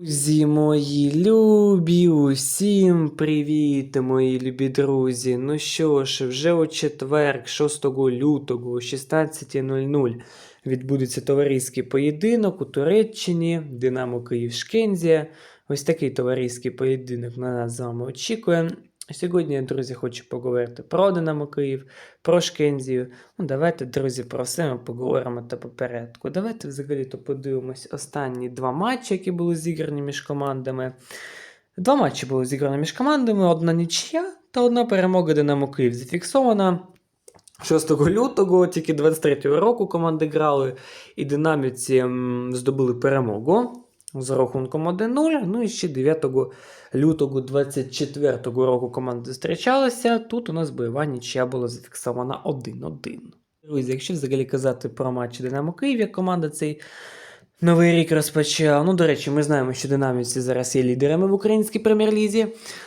Друзі мої любі, усім привіт, мої любі друзі. Ну що ж, вже у четвер, 6 лютого, о 16.00 відбудеться товариський поєдинок у Туреччині, Динамо Київ Шкензія. Ось такий товариський поєдинок на нас з вами очікує. Сьогодні, я, друзі, хочу поговорити про Динамо Київ, про Шкензію. Ну, давайте, друзі, про все ми поговоримо та по порядку. Давайте взагалі-то подивимось останні два матчі, які були зіграні між командами. Два матчі були зіграні між командами: одна нічия та одна перемога Динамо Київ зафіксована. 6 лютого, тільки 23-го року команди грали, і динаміці здобули перемогу з рахунком 1-0. Ну і ще 9 лютого 24-го року команди зустрічалися. Тут у нас бойова нічия була зафіксована 1-1. Друзі, якщо взагалі казати про матч Динамо Київ, як команда цей новий рік розпочала. Ну, до речі, ми знаємо, що динаміці зараз є лідерами в українській прем'єр-лізі.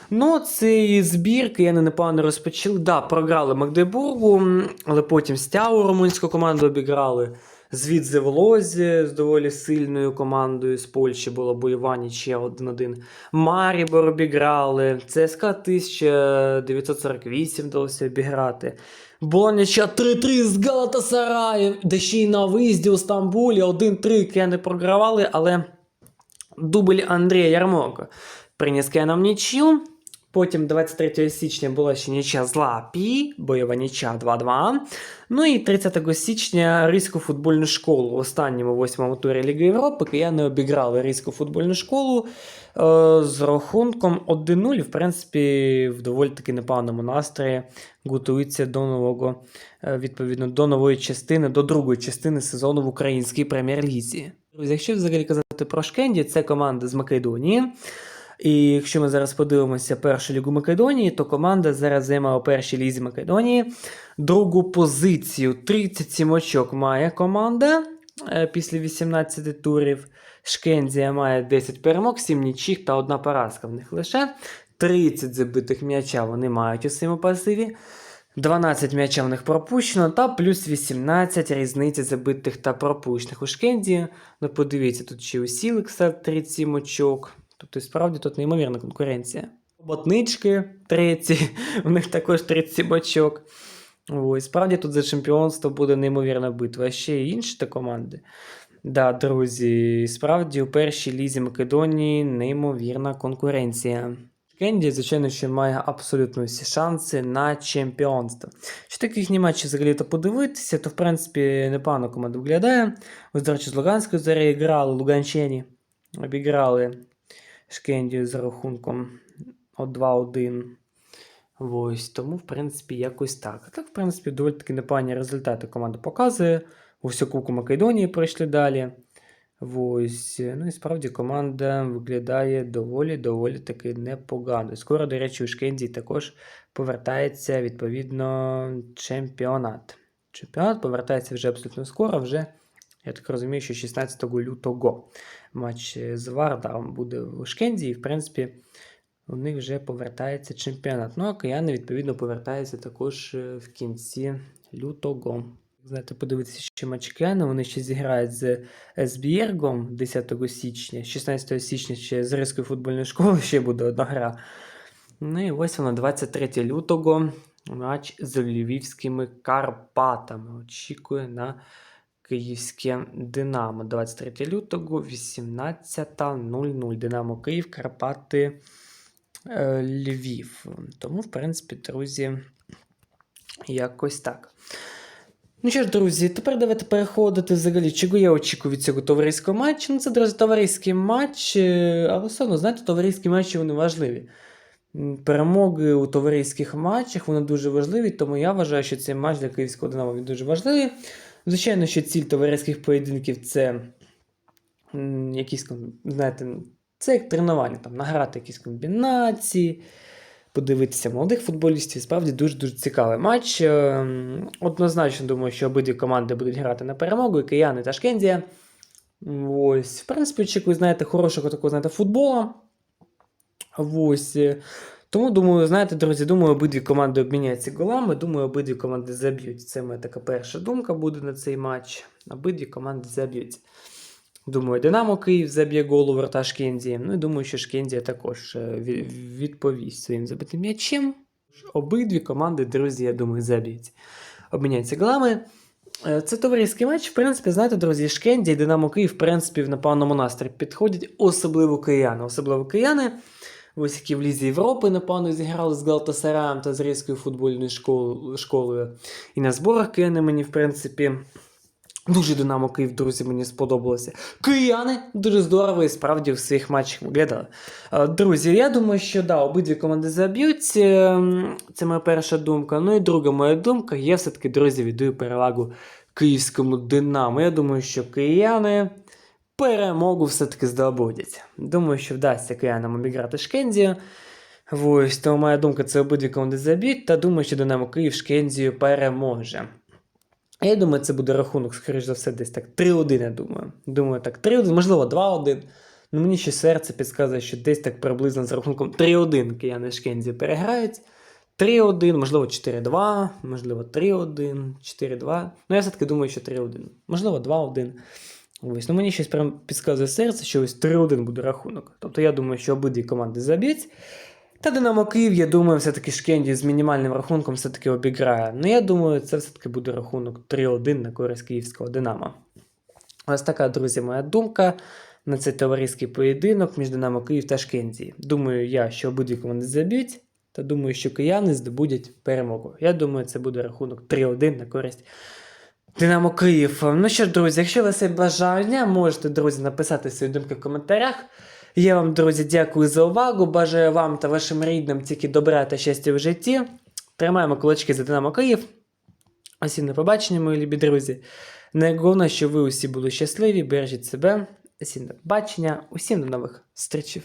Ну, цей збір кияни непогано розпочали. Да, програли Магдебургу, але потім Стяу румунську команду обіграли. Звідзи в Лозі з доволі сильною командою з Польщі була бойова нічия 1-1. Марібор обіграли. ЦСКА 1948 вдалося обіграти. Нічия 3-3 з Галатасараєм, де ще й на виїзді у Стамбулі 1-3 кияни програвали, але дубль Андрія Ярмока приніс киянам нічию. Потім 23 січня була ще нічия з Лапі, бойова нічия 2-2. Ну і 30 січня Ризьку футбольну школу в останньому восьмому турі Ліги Європи кияни обіграли Ризьку футбольну школу е, з рахунком 1-0. В принципі, в доволі таки непоганому настрої готуються до нового, е, відповідно, до нової частини, до другої частини сезону в українській прем'єр-лізі. Друзі, якщо взагалі казати про Шкенді, це команда з Македонії. І якщо ми зараз подивимося першу лігу Македонії, то команда зараз займає у першій лізі Македонії другу позицію. 37 очок має команда е, після 18 турів. Шкензія має 10 перемог, 7 нічих та одна поразка в них лише. 30 забитих м'яча вони мають у своєму пасиві. 12 м'яча в них пропущено, та плюс 18 різниці забитих та пропущених у Шкенді. Ну, подивіться, тут ще у Сілекса 37 очок. Тобто, справді тут неймовірна конкуренція. Ботнички треті, у них також 37 очок. Ось, справді тут за чемпіонство буде неймовірна битва. А ще й інші та команди. Да, друзі, справді у першій лізі Македонії неймовірна конкуренція. Кенді, звичайно, що має абсолютно всі шанси на чемпіонство. Що таких матчів взагалі то подивитися, то в принципі непогано команда виглядає. Ось, до речі, з Луганською зарі грали, Луганчені обіграли Шкендію з рахунком 2-1. Ось, тому, в принципі, якось так. Так, в принципі, доволі таки непогані результати команда показує. У всю Македонії пройшли далі. Ось. Ну і справді команда виглядає доволі-доволі таки непогано. Скоро, до речі, у Шкензі також повертається відповідно чемпіонат. Чемпіонат повертається вже абсолютно скоро, вже, я так розумію, що 16 лютого матч з Вардаром буде в Шкензі, і в принципі у них вже повертається чемпіонат. Ну а кияни, відповідно, повертаються також е, в кінці лютого. Знаєте, подивитися ще матч Кияни, вони ще зіграють з Есбіргом 10 січня, 16 січня ще з Ризькою футбольною школою ще буде одна гра. Ну і ось воно 23 лютого матч з Львівськими Карпатами. Очікує на Київське Динамо. 23 лютого, 18.00. Динамо Київ, Карпати, е, Львів. Тому, в принципі, друзі, якось так. Ну що ж, друзі, тепер давайте переходити взагалі, чого я очікую від цього товариського матчу. Ну, це, друзі, товариський матч, е, але все одно, знаєте, товариські матчі вони важливі. Перемоги у товариських матчах вони дуже важливі, тому я вважаю, що цей матч для Київського Динамо він дуже важливий. Звичайно, що ціль товариських поєдинків це якісь, знаєте, це як тренування, там, награти якісь комбінації, подивитися молодих футболістів. Справді дуже-дуже цікавий матч. Ем, Однозначно думаю, що обидві команди будуть грати на перемогу, і Кияни та Шкензія. Ось, в принципі, очікую, знаєте, хорошого такого, знаєте, футбола. Ось. Тому, думаю, знаєте, друзі, думаю, обидві команди обміняються голами. Думаю, обидві команди заб'ють. Це моя така перша думка буде на цей матч. Обидві команди заб'ють. Думаю, Динамо Київ заб'є гол у ворота Шкензії. Ну і думаю, що Шкензія також е, відповість своїм забитим м'ячем. Обидві команди, друзі, я думаю, заб'ють. Обміняються голами. Е, Це товариський матч. В принципі, знаєте, друзі, Шкенді і Динамо Київ, в принципі, в напевному настрій підходять, особливо кияни. Особливо кияни, ось які в Лізі Європи, напевно, зіграли з Галтасараєм та з Різькою футбольною школою. І на зборах кияни мені, в принципі, Дуже Динамо Київ, друзі, мені сподобалося. Кияни дуже здорово і справді в своїх матчах виглядали. Е, Друзі, я думаю, що да, обидві команди заб'ють. Ем, Це моя перша думка. Ну і друга моя думка. Я все-таки, друзі, віддаю перевагу київському Динамо. Я думаю, що кияни перемогу все-таки здобудять. Думаю, що вдасться киянам обіграти Шкензію. Ось, тому моя думка, це обидві команди заб'ють, та думаю, що Динамо Київ Шкензію переможе. Я думаю, це буде рахунок, скоріш за все, десь так 3-1, я думаю. Думаю, так, 3-1, можливо, 2-1. Ну, мені ще серце підказує, що десь так приблизно з рахунком 3-1 кияни Шкензі переграють. 3-1, можливо, 4-2, можливо, 3-1, 4-2. Ну, я все-таки думаю, що 3-1. Можливо, 2-1. Ось, ну мені щось прям підказує серце, що ось 3-1 буде рахунок. Тобто я думаю, що обидві команди заб'ють. Та Динамо Київ, я думаю, все-таки Шкенді з мінімальним рахунком все-таки обіграє. Ну, я думаю, це все-таки буде рахунок 3-1 на користь київського Динамо. Ось така, друзі, моя думка на цей товариський поєдинок між Динамо Київ та Шкензі. Думаю я, що обидві команди заб'ють, та думаю, що кияни здобудять перемогу. Я думаю, це буде рахунок 3-1 на користь Динамо Київ. Ну що ж, друзі, якщо у вас є бажання, можете, друзі, написати свої думки в коментарях. Я вам, друзі, дякую за увагу. Бажаю вам та вашим рідним тільки добра та щастя в житті. Тримаємо кулачки за Динамо Київ. Усім на побачення, мої любі друзі. Найголовніше, що ви усі були щасливі, бережіть себе. Усім до побачення, усім до нових зустрічей.